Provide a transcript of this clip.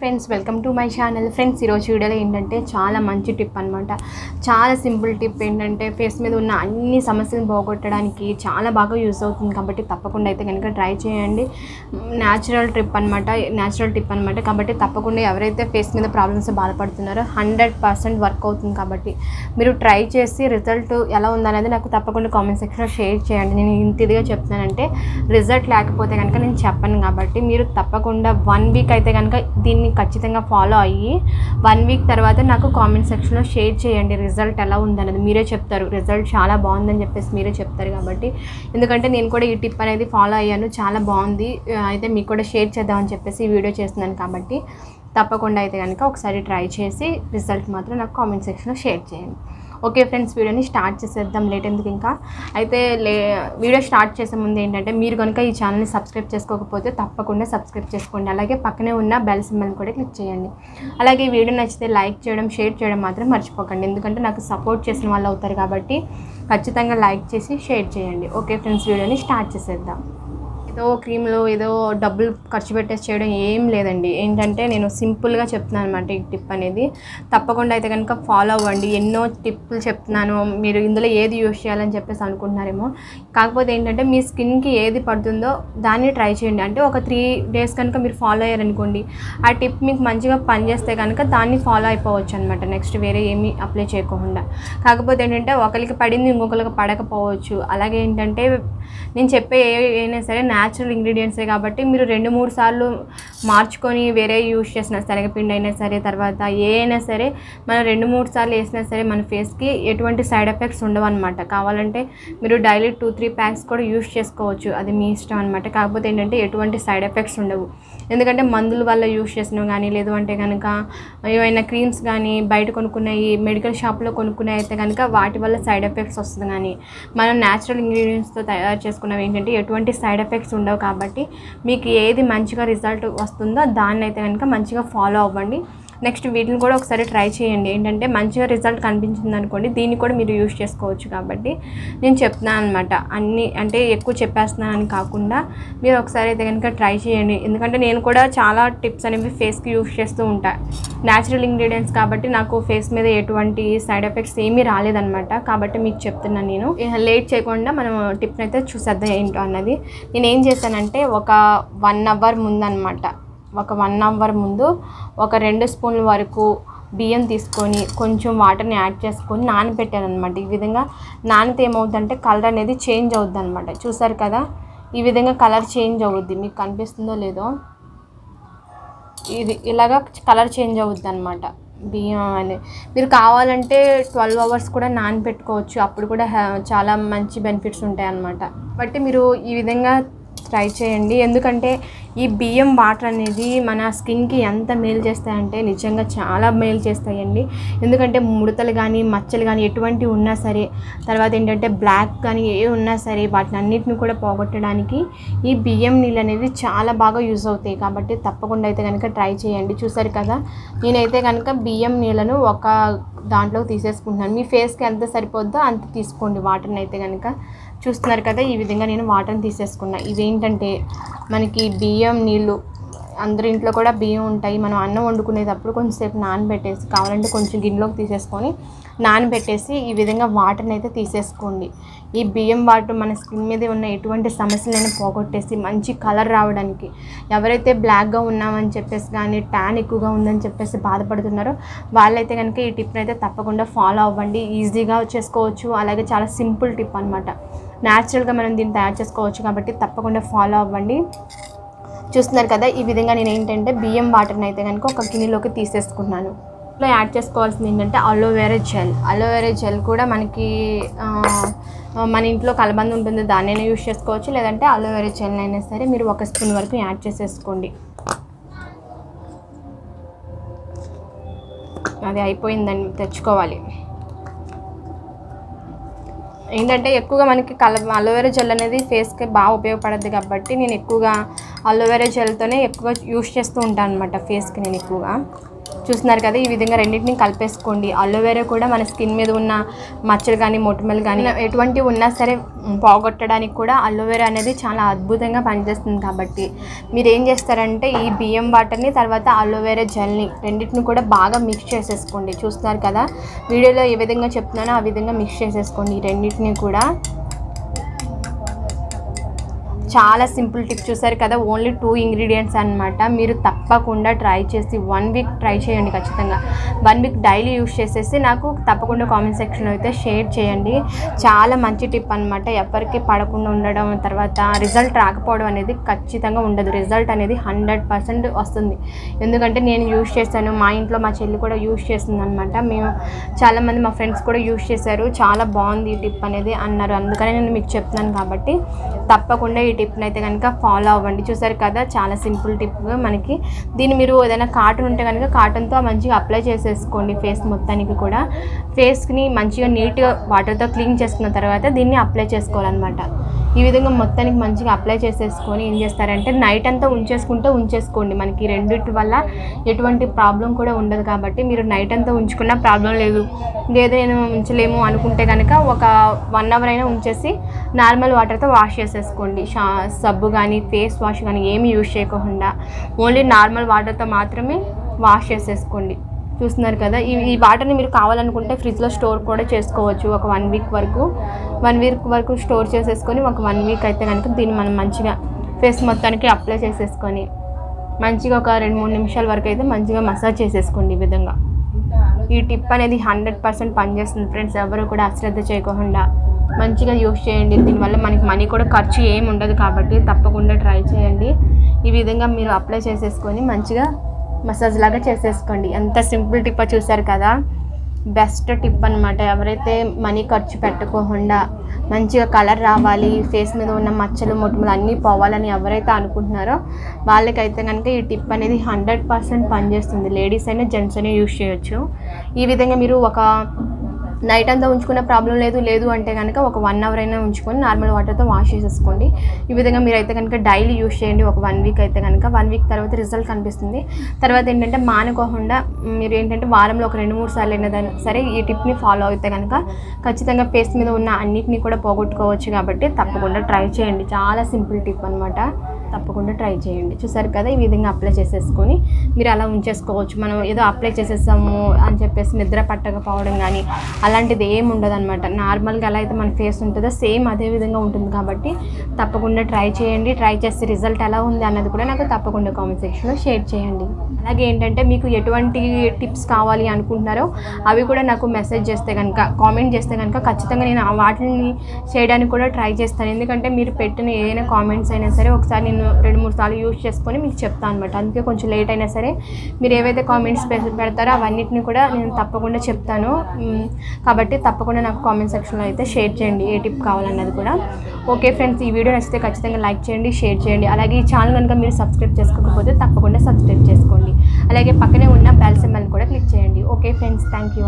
Friends welcome to my channel friends ఈరోజు వీడియోలో ఏంటంటే చాలా మంచి టిప్ అనమాట చాలా సింపుల్ టిప్ ఏంటంటే ఫేస్ మీద ఉన్న అన్ని సమస్యలను పోగొట్టడానికి చాలా బాగా యూస్ అవుతుంది. కాబట్టి తప్పకుండా అయితే కనుక ట్రై చేయండి. న్యాచురల్ ట్రిప్ అనమాట న్యాచురల్ టిప్ అనమాట కాబట్టి తప్పకుండా ఎవరైతే ఫేస్ మీద ప్రాబ్లమ్స్ బాధపడుతున్నారో హండ్రెడ్ పర్సెంట్ వర్క్ అవుతుంది కాబట్టి మీరు ట్రై చేసి రిజల్ట్ ఎలా ఉందనేది నాకు తప్పకుండా కామెంట్ సెక్షన్లో షేర్ చేయండి. నేను ఇంత ఇదిగా చెప్తున్నానంటే రిజల్ట్ లేకపోతే కనుక నేను చెప్పను కాబట్టి మీరు తప్పకుండా వన్ వీక్ అయితే కనుక దీన్ని ఖచ్చితంగా ఫాలో అయ్యి వన్ వీక్ తర్వాత నాకు కామెంట్ సెక్షన్లో షేర్ చేయండి రిజల్ట్ ఎలా ఉందనేది మీరే చెప్తారు. రిజల్ట్ చాలా బాగుందని చెప్పేసి మీరే చెప్తారు కాబట్టి. ఎందుకంటే నేను కూడా ఈ టిప్ అనేది ఫాలో అయ్యాను. చాలా బాగుంది. అయితే మీకు కూడా షేర్ చేద్దామని చెప్పేసి ఈ వీడియో చేస్తున్నాను కాబట్టి తప్పకుండా అయితే కనుక ఒకసారి ట్రై చేసి రిజల్ట్ మాత్రం నాకు కామెంట్ సెక్షన్లో షేర్ చేయండి. ఓకే ఫ్రెండ్స్ వీడియోని స్టార్ట్ చేసేద్దాం. లేట్ ఎందుకు ఇంకా? అయితే లే వీడియో స్టార్ట్ చేసే ముందు ఏంటంటే మీరు కనుక ఈ ఛానల్ని సబ్స్క్రైబ్ చేసుకోకపోతే తప్పకుండా సబ్స్క్రైబ్ చేసుకోండి. అలాగే పక్కనే ఉన్న బెల్ సింబల్ కూడా క్లిక్ చేయండి. అలాగే ఈ వీడియో నచ్చితే లైక్ చేయడం షేర్ చేయడం మాత్రం మర్చిపోకండి. ఎందుకంటే నాకు సపోర్ట్ చేసిన వాళ్ళు అవుతారు కాబట్టి ఖచ్చితంగా లైక్ చేసి షేర్ చేయండి. ఓకే ఫ్రెండ్స్ వీడియోని స్టార్ట్ చేసేద్దాం. ఏదో క్రీమ్లో ఏదో డబ్బులు ఖర్చు పెట్టేసి చేయడం ఏం లేదండి. ఏంటంటే నేను సింపుల్గా చెప్తున్నాను అనమాట ఈ టిప్ అనేది. తప్పకుండా అయితే కనుక ఫాలో అవ్వండి. ఎన్నో టిప్పులు చెప్తున్నాను. మీరు ఇందులో ఏది యూస్ చేయాలని చెప్పేసి అనుకుంటున్నారేమో. కాకపోతే ఏంటంటే మీ స్కిన్కి ఏది పడుతుందో దాన్ని ట్రై చేయండి. అంటే ఒక త్రీ డేస్ కనుక మీరు ఫాలో అయ్యారనుకోండి ఆ టిప్ మీకు మంచిగా పనిచేస్తే కనుక దాన్ని ఫాలో అయిపోవచ్చు అనమాట నెక్స్ట్ వేరే ఏమీ అప్లై చేయకుండా. కాకపోతే ఏంటంటే ఒకరికి పడింది ఇంకొకరికి పడకపోవచ్చు. అలాగే ఏంటంటే నేను చెప్పే ఏ అయినా సరే న్యాచురల్ ఇంగ్రీడియంట్సే కాబట్టి మీరు రెండు మూడు సార్లు మార్చుకొని వేరే యూజ్ చేసిన శనగపిండి అయినా సరే తర్వాత ఏ అయినా సరే మనం రెండు మూడు సార్లు వేసినా సరే మన ఫేస్కి ఎటువంటి సైడ్ ఎఫెక్ట్స్ ఉండవు అనమాట కావాలంటే మీరు డైలీ టూ త్రీ ప్యాక్స్ కూడా యూజ్ చేసుకోవచ్చు. అది మీ ఇష్టం అనమాట కాకపోతే ఏంటంటే ఎటువంటి సైడ్ ఎఫెక్ట్స్ ఉండవు. ఎందుకంటే మందుల వల్ల యూజ్ చేసినవి కానీ లేదు అంటే కనుక ఏమైనా క్రీమ్స్ కానీ బయట కొనుక్కున్నాయి మెడికల్ షాప్లో కొనుక్కున్నాయి అయితే కనుక వాటి వల్ల సైడ్ ఎఫెక్ట్స్ వస్తుంది కానీ మనం న్యాచురల్ ఇంగ్రీడియంట్స్తో తయారు చేసుకున్నవి ఏంటంటే ఎటువంటి సైడ్ ఎఫెక్ట్స్ ఉండవు కాబట్టి మీకు ఏది మంచిగా రిజల్ట్ వస్తుందో దాన్ని అయితే కనుక మంచిగా ఫాలో అవ్వండి. నెక్స్ట్ వీటిని కూడా ఒకసారి ట్రై చేయండి. ఏంటంటే మంచిగా రిజల్ట్ కనిపించింది అనుకోండి దీన్ని కూడా మీరు యూస్ చేసుకోవచ్చు కాబట్టి. నేను చెప్తున్నాను అనమాట అన్ని అంటే ఎక్కువ చెప్పేస్తున్నాను అని కాకుండా మీరు ఒకసారి అయితే కనుక ట్రై చేయండి. ఎందుకంటే నేను కూడా చాలా టిప్స్ అనేవి ఫేస్కి యూస్ చేస్తూ ఉంటాను న్యాచురల్ ఇంగ్రీడియంట్స్ కాబట్టి నాకు ఫేస్ మీద ఎటువంటి సైడ్ ఎఫెక్ట్స్ ఏమీ రాలేదనమాట కాబట్టి మీకు చెప్తున్నాను నేను. లేట్ చేయకుండా మనం టిప్ని అయితే చూసేద్దాం ఏంటో అన్నది. నేను ఏం చేశానంటే ఒక వన్ అవర్ ముందనమాట ఒక వన్ అవర్ ముందు ఒక రెండు స్పూన్ల వరకు బియ్యం తీసుకొని కొంచెం వాటర్ని యాడ్ చేసుకొని నానబెట్టాను అనమాట ఈ విధంగా నానితే ఏమవుతుందంటే కలర్ అనేది చేంజ్ అవుద్ది అనమాట చూసారు కదా? ఈ విధంగా కలర్ చేంజ్ అవుద్ది. మీకు కనిపిస్తుందో లేదో? ఇది ఇలాగా కలర్ చేంజ్ అవుద్ది అనమాట బియ్యం అనేది మీరు కావాలంటే ట్వెల్వ్ అవర్స్ కూడా నానబెట్టుకోవచ్చు. అప్పుడు కూడా చాలా మంచి బెనిఫిట్స్ ఉంటాయి అన్నమాట బట్టి మీరు ఈ విధంగా ట్రై చేయండి. ఎందుకంటే ఈ బియ్యం వాటర్ అనేది మన స్కిన్కి ఎంత మేలు చేస్తాయంటే నిజంగా చాలా మేలు చేస్తాయండి. ఎందుకంటే ముడతలు కానీ మచ్చలు కానీ ఎటువంటివి ఉన్నా సరే తర్వాత ఏంటంటే బ్లాక్ కానీ ఏ ఉన్నా సరే వాటిని అన్నిటిని కూడా పోగొట్టడానికి ఈ బియ్యం నీళ్ళు అనేది చాలా బాగా యూజ్ అవుతాయి. కాబట్టి తప్పకుండా అయితే కనుక ట్రై చేయండి. చూసారు కదా నేనైతే కనుక బియ్యం నీళ్ళను ఒక దాంట్లో తీసేసుకుంటున్నాను. మీ ఫేస్కి ఎంత సరిపోద్దో అంత తీసుకోండి. వాటర్ని అయితే కనుక చూస్తున్నారు కదా ఈ విధంగా నేను వాటర్ని తీసేసుకున్నా. ఇదేంటంటే మనకి బియ్యం నీళ్ళు అందరి ఇంట్లో కూడా బియ్యం ఉంటాయి. మనం అన్నం వండుకునేటప్పుడు కొంచెంసేపు నానబెట్టేసి కావాలంటే కొంచెం గిన్నెలోకి తీసేసుకొని నానబెట్టేసి ఈ విధంగా వాటర్ని అయితే తీసేసుకోండి. ఈ బియ్యం వాటర్ మన స్కిన్ మీద ఉన్న ఎటువంటి సమస్యలైనా పోగొట్టేసి మంచి కలర్ రావడానికి ఎవరైతే బ్లాక్గా ఉన్నామని చెప్పేసి కానీ ట్యాన్ ఎక్కువగా ఉందని చెప్పేసి బాధపడుతున్నారో వాళ్ళైతే కనుక ఈ టిప్ని అయితే తప్పకుండా ఫాలో అవ్వండి. ఈజీగా చేసుకోవచ్చు. అలాగే చాలా సింపుల్ టిప్ అనమాట న్యాచురల్గా మనం దీన్ని తయారు చేసుకోవచ్చు కాబట్టి తప్పకుండా ఫాలో అవ్వండి. చూస్తున్నారు కదా ఈ విధంగా నేను ఏంటంటే బియ్యం వాటర్ని అయితే కనుక ఒక గిన్నెలోకి తీసేసుకున్నాను. ఇంట్లో యాడ్ చేసుకోవాల్సింది ఏంటంటే అలోవెరా జెల్. అలోవెరా జెల్ కూడా మనకి మన ఇంట్లో కలబంద ఉంటుంది దాన్నైనా యూస్ చేసుకోవచ్చు. లేదంటే అలోవెరా జెల్ అయినా సరే మీరు ఒక స్పూన్ వరకు యాడ్ చేసేసుకోండి. అది అయిపోయిందని తెచ్చుకోవాలి. ఏంటంటే ఎక్కువగా మనకి కల అలోవెరా జెల్ అనేది ఫేస్కి బాగా ఉపయోగపడద్ది కాబట్టి నేను ఎక్కువగా అలోవెరా జెల్తోనే ఎక్కువగా యూస్ చేస్తూ ఉంటాను అనమాట ఫేస్కి నేను ఎక్కువగా. చూస్తున్నారు కదా ఈ విధంగా రెండింటిని కలిపేసుకోండి. అలోవెరా కూడా మన స్కిన్ మీద ఉన్న మచ్చలు కానీ మొటిమలు కానీ ఎటువంటి ఉన్నా సరే పోగొట్టడానికి కూడా అలోవెరా అనేది చాలా అద్భుతంగా పనిచేస్తుంది కాబట్టి. మీరు ఏం చేస్తారంటే ఈ బియ్యం వాటర్ని తర్వాత అలోవెరా జెల్ని రెండింటిని కూడా బాగా మిక్స్ చేసేసుకోండి. చూస్తున్నారు కదా వీడియోలో ఏ విధంగా చెప్తున్నానో ఆ విధంగా మిక్స్ చేసేసుకోండి ఈ రెండింటిని కూడా. చాలా సింపుల్ టిప్ చూసారు కదా ఓన్లీ టూ ఇంగ్రీడియంట్స్ అనమాట మీరు తప్పకుండా ట్రై చేసి వన్ వీక్ ట్రై చేయండి ఖచ్చితంగా. వన్ వీక్ డైలీ యూస్ చేసేసి నాకు తప్పకుండా కామెంట్ సెక్షన్లో అయితే షేర్ చేయండి. చాలా మంచి టిప్ అనమాట ఎవరికి పడకుండా ఉండడం తర్వాత రిజల్ట్ రాకపోవడం అనేది ఖచ్చితంగా ఉండదు. రిజల్ట్ అనేది హండ్రెడ్ పర్సెంట్ వస్తుంది. ఎందుకంటే నేను యూస్ చేశాను మా ఇంట్లో మా చెల్లి కూడా యూస్ చేస్తుంది అనమాట మేము చాలామంది మా ఫ్రెండ్స్ కూడా యూస్ చేశారు. చాలా బాగుంది ఈ టిప్ అనేది అన్నారు. అందుకనే నేను మీకు చెప్తున్నాను కాబట్టి తప్పకుండా ఈ టిప్ని అయితే కనుక ఫాలో అవ్వండి. చూసారు కదా చాలా సింపుల్ టిప్ మనకి. దీన్ని మీరు ఏదైనా కాటన్ ఉంటే కనుక కాటన్తో మంచిగా అప్లై చేసేసుకోండి ఫేస్ మొత్తానికి కూడా. ఫేస్ని మంచిగా నీట్గా వాటర్తో క్లీన్ చేసుకున్న తర్వాత దీన్ని అప్లై చేసుకోవాలన్నమాట. ఈ విధంగా మొత్తానికి మంచిగా అప్లై చేసేసుకొని ఏం చేస్తారంటే నైట్ అంతా ఉంచేసుకుంటే ఉంచేసుకోండి. మనకి రెండింటి వల్ల ఎటువంటి ప్రాబ్లం కూడా ఉండదు కాబట్టి మీరు నైట్ అంతా ఉంచుకున్న ప్రాబ్లం లేదు. లేదు నేను ఉంచలేము అనుకుంటే కనుక ఒక వన్ అవర్ అయినా ఉంచేసి నార్మల్ వాటర్తో వాష్ చేసేసుకోండి. షా సబ్బు కానీ ఫేస్ వాష్ కానీ ఏమి యూజ్ చేయకుండా ఓన్లీ నార్మల్ వాటర్తో మాత్రమే వాష్ చేసేసుకోండి. చూస్తున్నారు కదా ఈ ఈ వాటర్ని మీరు కావాలనుకుంటే ఫ్రిడ్జ్లో స్టోర్ కూడా చేసుకోవచ్చు. ఒక వన్ వీక్ వరకు వన్ వీక్ వరకు స్టోర్ చేసేసుకొని ఒక వన్ వీక్ అయితే కనుక దీన్ని మనం మంచిగా ఫేస్ మొత్తానికి అప్లై చేసేసుకొని మంచిగా ఒక రెండు మూడు నిమిషాల వరకు అయితే మంచిగా మసాజ్ చేసేసుకోండి ఈ విధంగా. ఈ టిప్ అనేది హండ్రెడ్ పర్సెంట్ పనిచేస్తుంది. ఫ్రెండ్స్ ఎవరు కూడా అశ్రద్ధ చేయకుండా మంచిగా యూస్ చేయండి. దీనివల్ల మనకి మనీ కూడా ఖర్చు ఏమి ఉండదు కాబట్టి తప్పకుండా ట్రై చేయండి. ఈ విధంగా మీరు అప్లై చేసేసుకొని మంచిగా మసాజ్ లాగా చేసేసుకోండి. ఎంత సింపుల్ టిప్ చూసారు కదా? బెస్ట్ టిప్ అనమాట ఎవరైతే మనీ ఖర్చు పెట్టుకోకుండా మంచిగా కలర్ రావాలి ఫేస్ మీద ఉన్న మచ్చలు మొటిమలు అన్నీ పోవాలని ఎవరైతే అనుకుంటున్నారో వాళ్ళకైతే కనుక ఈ టిప్ అనేది హండ్రెడ్ పర్సెంట్ పనిచేస్తుంది. లేడీస్ అయినా జెంట్స్ అయినా యూస్ చేయొచ్చు. ఈ విధంగా మీరు ఒక నైట్ అంతా ఉంచుకున్న ప్రాబ్లం లేదు లేదు అంటే కనుక ఒక వన్ అవర్ అయినా ఉంచుకొని నార్మల్ వాటర్తో వాష్ చేసేసుకోండి. ఈ విధంగా మీరు అయితే కనుక డైలీ యూస్ చేయండి ఒక వన్ వీక్ అయితే కనుక వన్ వీక్ తర్వాత రిజల్ట్ కనిపిస్తుంది. తర్వాత ఏంటంటే మానుకోకుండా మీరు ఏంటంటే వారంలో ఒక రెండు మూడు సార్లు అయినా దాని సరే ఈ టిప్ని ఫాలో అయితే కనుక ఖచ్చితంగా ఫేస్ మీద ఉన్న అన్నిటిని కూడా పోగొట్టుకోవచ్చు కాబట్టి తప్పకుండా ట్రై చేయండి. చాలా సింపుల్ టిప్ అనమాట తప్పకుండా ట్రై చేయండి. చూసారు కదా ఈ విధంగా అప్లై చేసేసుకొని మీరు అలా ఉంచేసుకోవచ్చు. మనం ఏదో అప్లై చేసేసాము అని చెప్పేసి నిద్ర పట్టకపోవడం కానీ అలాంటిది ఏమి ఉండదు అనమాట నార్మల్గా ఎలా అయితే మన ఫేస్ ఉంటుందో సేమ్ అదే విధంగా ఉంటుంది కాబట్టి తప్పకుండా ట్రై చేయండి. ట్రై చేస్తే రిజల్ట్ ఎలా ఉంది అన్నది కూడా నాకు తప్పకుండా కామెంట్ సెక్షన్లో షేర్ చేయండి. అలాగే ఏంటంటే మీకు ఎటువంటి టిప్స్ కావాలి అనుకుంటున్నారో అవి కూడా నాకు మెసేజ్ చేస్తే కనుక కామెంట్ చేస్తే కనుక ఖచ్చితంగా నేను వాటిని చేయడానికి కూడా ట్రై చేస్తాను. ఎందుకంటే మీరు పెట్టిన ఏదైనా కామెంట్స్ అయినా సరే ఒకసారి నేను రెండు మూడు సార్లు యూజ్ చేసుకొని మీకు చెప్తాను అనమాట అందుకే కొంచెం లేట్ అయినా సరే మీరు ఏవైతే కామెంట్స్ పెడతారో అవన్నిటిని కూడా నేను తప్పకుండా చెప్తాను. కాబట్టి తప్పకుండా నాకు కామెంట్ సెక్షన్లో అయితే షేర్ చేయండి. ఏ టిప్ కావాలన్నది కూడా. ఓకే ఫ్రెండ్స్ ఈ వీడియో నచ్చితే ఖచ్చితంగా లైక్ చేయండి షేర్ చేయండి. అలాగే ఈ ఛానల్ కనుక మీరు సబ్స్క్రైబ్ చేసుకోకపోతే తప్పకుండా సబ్స్క్రైబ్ చేసుకోండి. అలాగే పక్కనే ఉన్న బెల్ సింబల్ కూడా క్లిక్ చేయండి. Okay friends thank you